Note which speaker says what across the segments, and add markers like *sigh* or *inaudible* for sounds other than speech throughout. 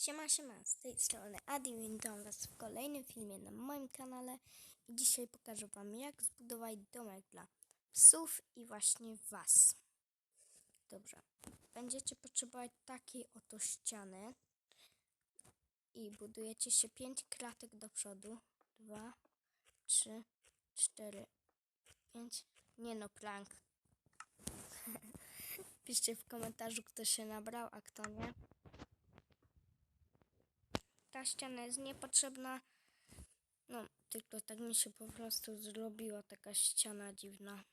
Speaker 1: Siema, siema, z tej strony Adi, witam was w kolejnym filmie na moim kanale i dzisiaj pokażę wam jak zbudować domek dla psów i właśnie was. Dobrze, będziecie potrzebować takiej oto ściany i budujecie się 5 klatek do przodu. 2, 3, 4, 5, nie no, plank. *laughs* Piszcie w komentarzu kto się nabrał, a kto nie ściana jest niepotrzebna. No, tylko tak mi się po prostu zrobiła taka ściana dziwna.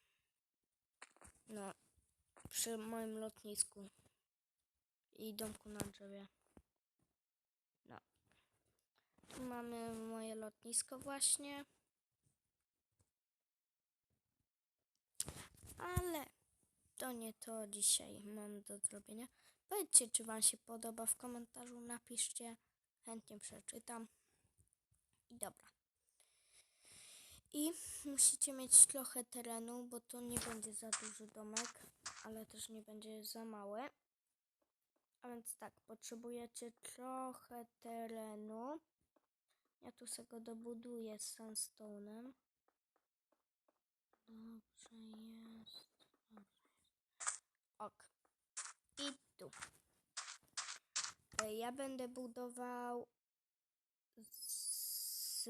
Speaker 1: No, przy moim lotnisku i domku na drzewie. No. Tu mamy moje lotnisko właśnie. Ale to nie to dzisiaj mam do zrobienia. Powiedzcie, czy Wam się podoba w komentarzu, napiszcie chętnie przeczytam. I dobra. I musicie mieć trochę terenu, bo to nie będzie za duży domek, ale też nie będzie za mały. A więc tak, potrzebujecie trochę terenu. Ja tu sobie go dobuduję z sandstone'em. Dobrze jest. Dobrze jest. Ok. I tu. E, Ja będę budował z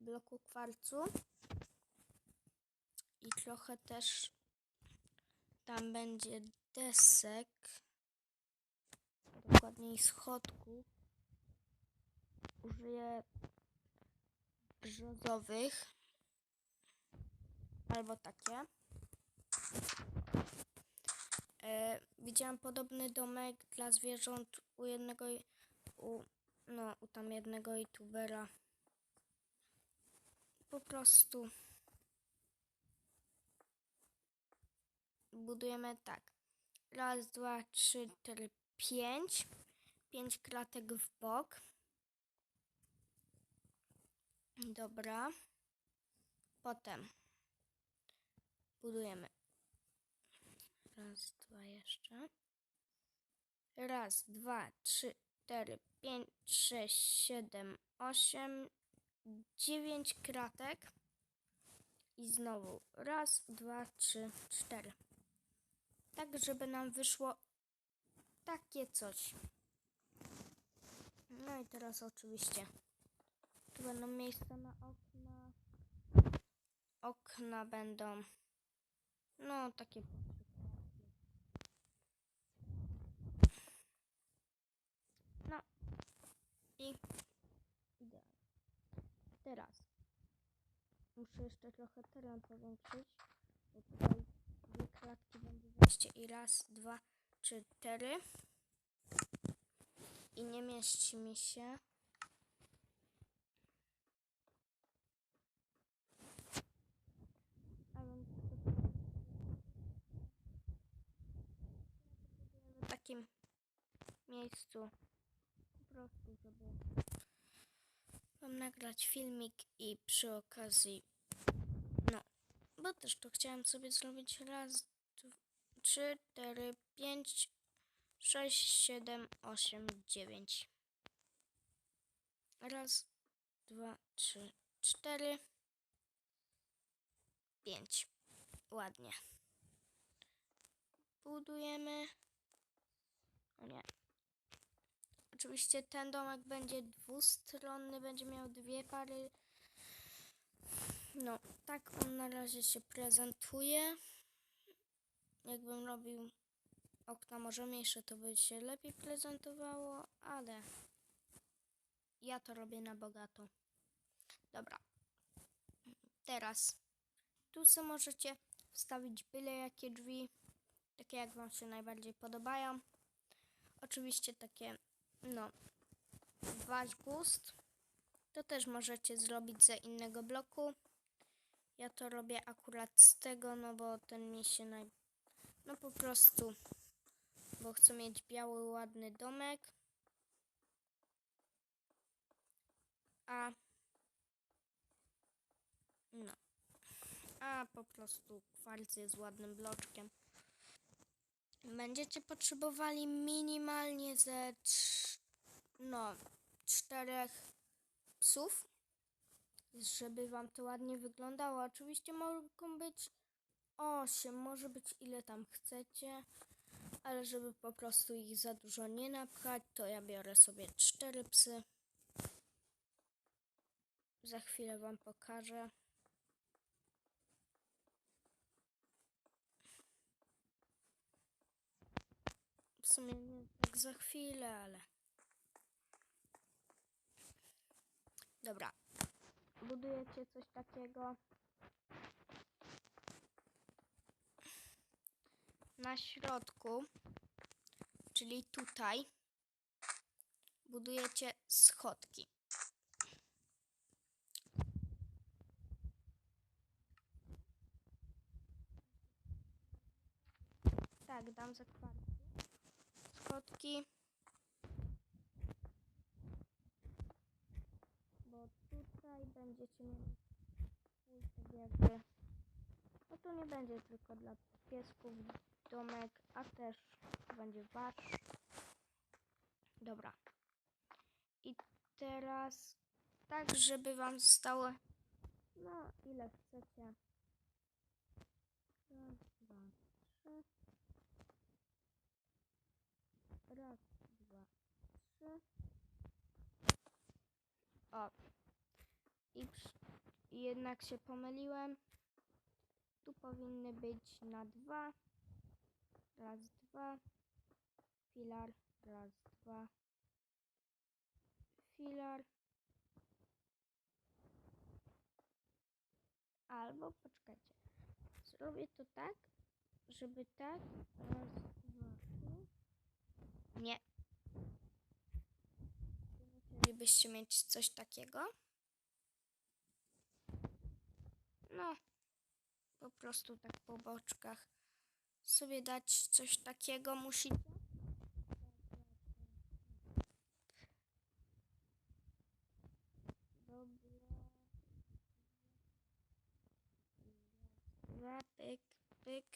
Speaker 1: bloku kwarcu i trochę też tam będzie desek, dokładniej schodków. Użyję brzozowych albo takie. E, widziałam podobny domek dla zwierząt u jednego, u, no, u tam jednego youtubera. Po prostu budujemy tak. Raz, dwa, trzy, cztery, pięć. Pięć klatek w bok. Dobra. Potem budujemy Raz, dwa jeszcze. Raz, dwa, trzy, cztery, pięć, sześć, siedem, osiem, dziewięć kratek. I znowu raz, dwa, trzy, cztery. Tak, żeby nam wyszło takie coś. No i teraz oczywiście tu będą miejsca na okna. Okna będą no takie No i idealnie. Teraz muszę jeszcze trochę teren powiększyć, bo tutaj dwie klatki będzie wejście i raz, dwa, trzy, cztery. I nie mieści mi się. Takim miejscu prostu, żeby wam nagrać filmik i przy okazji no, bo też to chciałem sobie zrobić raz, dwa, trzy, cztery, pięć, sześć, siedem, osiem, dziewięć. Raz, dwa, trzy, cztery, pięć. Ładnie. Budujemy. O nie. Oczywiście ten domek będzie dwustronny, będzie miał dwie pary. No, tak on na razie się prezentuje. Jakbym robił okna może mniejsze, to by się lepiej prezentowało, ale ja to robię na bogato. Dobra. Teraz tu sobie możecie wstawić byle jakie drzwi, takie jak wam się najbardziej podobają. Oczywiście takie, no, wasz gust. To też możecie zrobić ze innego bloku. Ja to robię akurat z tego, no bo ten mi się naj... No po prostu, bo chcę mieć biały, ładny domek. A... No. A po prostu kwarc jest ładnym bloczkiem. Będziecie potrzebowali minimalnie ze trz- no, czterech psów, żeby wam to ładnie wyglądało. Oczywiście mogą być osiem, może być ile tam chcecie, ale żeby po prostu ich za dużo nie napchać, to ja biorę sobie cztery psy. Za chwilę wam pokażę. W sumie nie tak za chwilę, ale. Dobra. Budujecie coś takiego. Na środku, czyli tutaj, budujecie schodki. Tak, dam za kwartę. Schodki. Bo tutaj będziecie mieli tak jakby. No to nie będzie tylko dla piesków domek, a też będzie wasz. Dobra. I teraz tak, żeby wam zostało no ile chcecie. Raz, dwa, trzy. Raz, dwa, trzy. O. I jednak się pomyliłem. Tu powinny być na dwa. Raz, dwa. Filar. Raz, dwa. Filar. Albo poczekajcie. Zrobię to tak, żeby tak. Raz, dwa. Nie. Musielibyście mieć coś takiego. No, po prostu tak po boczkach sobie dać coś takiego musicie. Dobra. Dwa, pyk, pyk.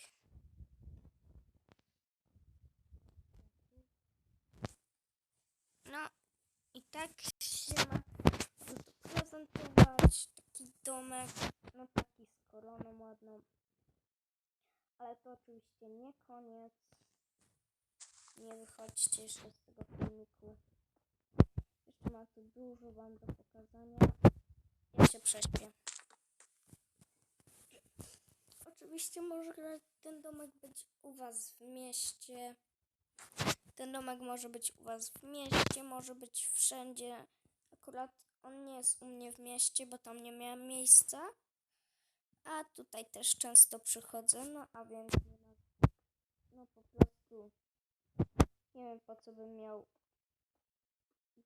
Speaker 1: No i tak się ma to prezentować taki domek, koroną ładną. Ale to oczywiście nie koniec. Nie wychodźcie jeszcze z tego filmiku. Jeszcze ma tu dużo wam do pokazania. Ja się prześpię. Oczywiście może ten domek być u was w mieście. Ten domek może być u was w mieście, może być wszędzie. Akurat on nie jest u mnie w mieście, bo tam nie miałem miejsca. A tutaj też często przychodzę, no a więc no po prostu nie wiem po co bym miał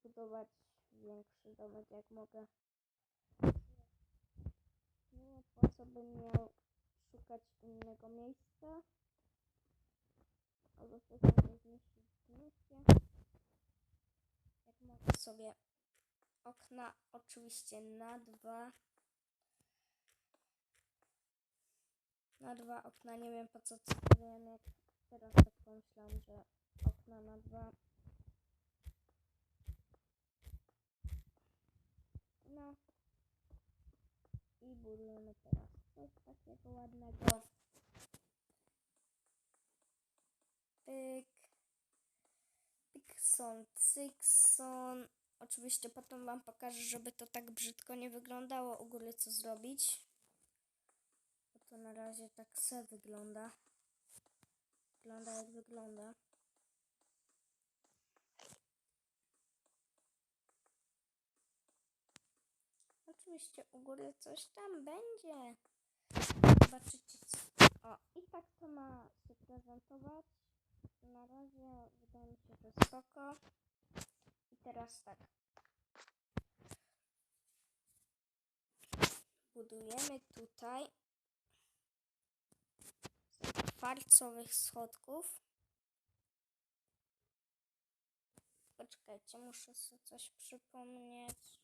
Speaker 1: budować większy domek jak mogę. Nie wiem po co bym miał szukać innego miejsca. Albo coś zmieścić w. Jak mogę sobie okna oczywiście na dwa. Na dwa okna, nie wiem po co jak teraz tak pomyślałam, że okna na dwa. No. I budujemy teraz coś takiego ładnego. Pyk. Pixon, Cykson. Oczywiście potem wam pokażę, żeby to tak brzydko nie wyglądało u góry, co zrobić. To na razie tak se wygląda. Wygląda jak wygląda. Oczywiście u góry coś tam będzie. Zobaczycie. O, i tak to ma się prezentować. Na razie wydaje mi się, że spoko. I teraz tak. Budujemy tutaj kwarcowych schodków. Poczekajcie, muszę sobie coś przypomnieć.